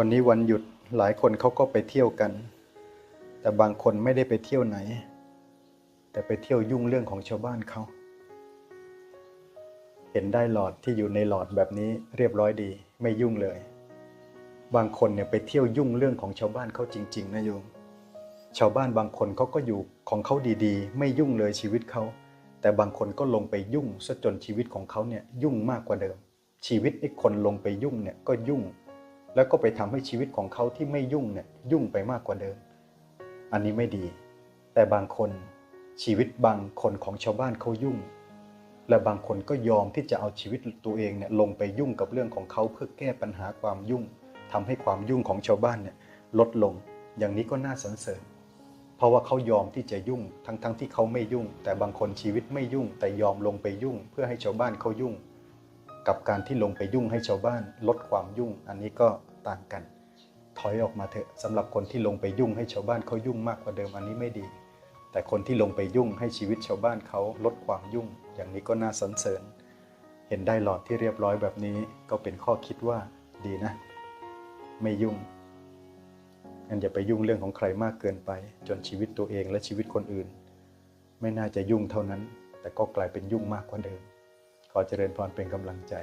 วันนี้วันหยุดหลายคนเขาก็ไปเที่ยวกัน แต่บางคนไม่ได้ไปเที่ยวไหน แต่ไปเที่ยวยุ่งเรื่องของชาวบ้านเขา เห็นได้หลอดที่อยู่ในหลอดแบบนี้เรียบร้อยดีไม่ยุ่งเลย บางคนเนี่ยไปเที่ยวยุ่งเรื่องของชาวบ้านเขาจริง ๆ นะโยม ชาวบ้านบางคนเขาก็อยู่ของเขาดีๆ ไม่ยุ่งเลยชีวิตเขา แต่บางคนก็ลงไปยุ่งซะจนชีวิตของเขาเนี่ยยุ่งมากกว่าเดิม ชีวิตไอ้คนลงไปยุ่งเนี่ยก็ยุ่ง แล้วก็ไปทำให้ชีวิตของเขาที่ไม่ยุ่งเนี่ยยุ่งไปมากกว่าเดิม อันนี้ไม่ดี แต่บางคนชีวิตบางคนของชาวบ้านเขายุ่ง และบางคนก็ยอมที่จะเอาชีวิตตัวเองเนี่ยลงไปยุ่งกับเรื่องของเขาเพื่อแก้ปัญหาความยุ่งทำให้ความยุ่งของชาวบ้านเนี่ยลดลง อย่างนี้ก็น่าสรรเสริญ เพราะว่าเขายอมที่จะยุ่งทั้งๆทที่เขาไม่ยุ่ง แต่บางคนชีวิตไม่ยุ่ง แต่ยอมลงไปยุ่ง เพื่อให้ชาวบ้านเขายุ่ง กับการที่ลงไปยุ่งให้ชาวบ้านลดความยุ่ง อันนี้ก็ ต่างกัน ถอยออกมาเถอะสำหรับคนที่ลงไปยุ่งให้ชาวบ้านเขายุ่งมากกว่าเดิมอันนี้ไม่ดี แต่คนที่ลงไปยุ่งให้ชีวิตชาวบ้านเขาลดความยุ่ง อย่างนี้ก็น่าสรรเสริญ เห็นได้หลอดที่เรียบร้อยแบบนี้ก็เป็นข้อคิดว่าดีนะ ไม่ยุ่งงั้นอย่าไปยุ่งเรื่องของใครมากเกินไป จนชีวิตตัวเองและชีวิตคนอื่น ไม่น่าจะยุ่งเท่านั้น แต่ก็กลายเป็นยุ่งมากกว่าเดิม ขอเจริญพรเป็นกำลังใจ